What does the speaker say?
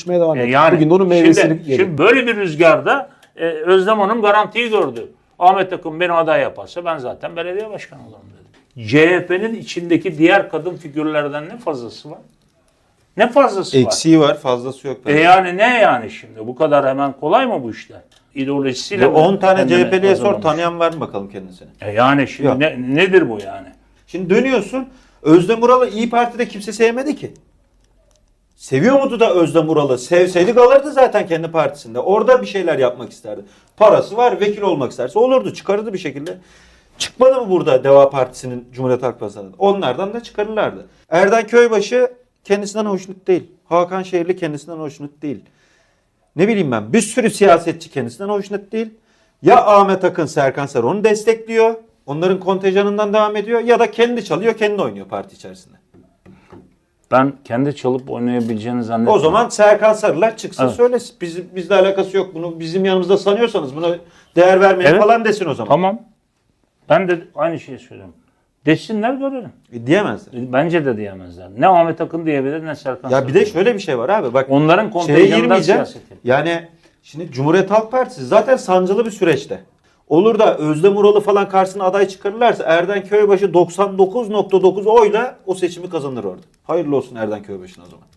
Çalışmaya devam E, ediyor. yani Bugün de onun meyvesini şimdi, şimdi böyle bir rüzgarda e, Özlem Hanım garantiyi gördü. Ahmet Akın beni aday yaparsa ben zaten belediye başkanı olurum dedi. CHP'nin içindeki diğer kadın figürlerden ne fazlası var? Ne fazlası var? Eksiği var fazlası yok. E yani ne yani şimdi? Bu kadar hemen kolay mı bu işler? İdeolojisiyle Ve mi 10 tane CHP'liye sor tanıyan var mı bakalım kendisini? E yani şimdi Yok. ne, nedir bu yani? Şimdi dönüyorsun. Özlem Ural'ı İyi Parti'de kimse sevmedi ki. Seviyor muydu da Özlem Ural'ı? Sevseydi kalırdı zaten kendi partisinde. Orada bir şeyler yapmak isterdi. Parası var, vekil olmak isterse olurdu. Çıkarırdı bir şekilde. Çıkmadı mı burada Deva Partisi'nin Cumhuriyet Halk Partisi'nin? Onlardan da çıkarırlardı. Erden Köybaşı kendisinden hoşnut değil. Hakan Şehirli kendisinden hoşnut değil. Ne bileyim ben bir sürü siyasetçi kendisinden hoşnut değil. Ya Ahmet Akın, Serkan Sarı onu destekliyor. Onların kontenjanından devam ediyor. Ya da kendi çalıyor, kendi oynuyor parti içerisinde. Ben kendi çalıp oynayabileceğini zannetmiyorum. O zaman Serkan Sarılar çıksın Evet. söylesin. Bizim, bizle alakası yok. Bunu bizim yanımızda sanıyorsanız buna değer vermeyin Evet. falan desin o zaman. Tamam. Ben de aynı şeyi söylüyorum. Desinler görelim. E, diyemezler. Bence de diyemezler. Ne Ahmet Akın diyebilir ne Serkan Ya bir de Sarıkaya. şöyle bir şey var abi. Bak Onların şeye kontenjanından girmeyeceğim. siyaset yapıyor. Yani şimdi Cumhuriyet Halk Partisi zaten sancılı bir süreçte. Olur da Özlem Uralı falan karşısına aday çıkarırlarsa Erden Köybaşı 99.9 oyla o seçimi kazanır orada. Hayırlı olsun Erden Köybaşı'na o zaman.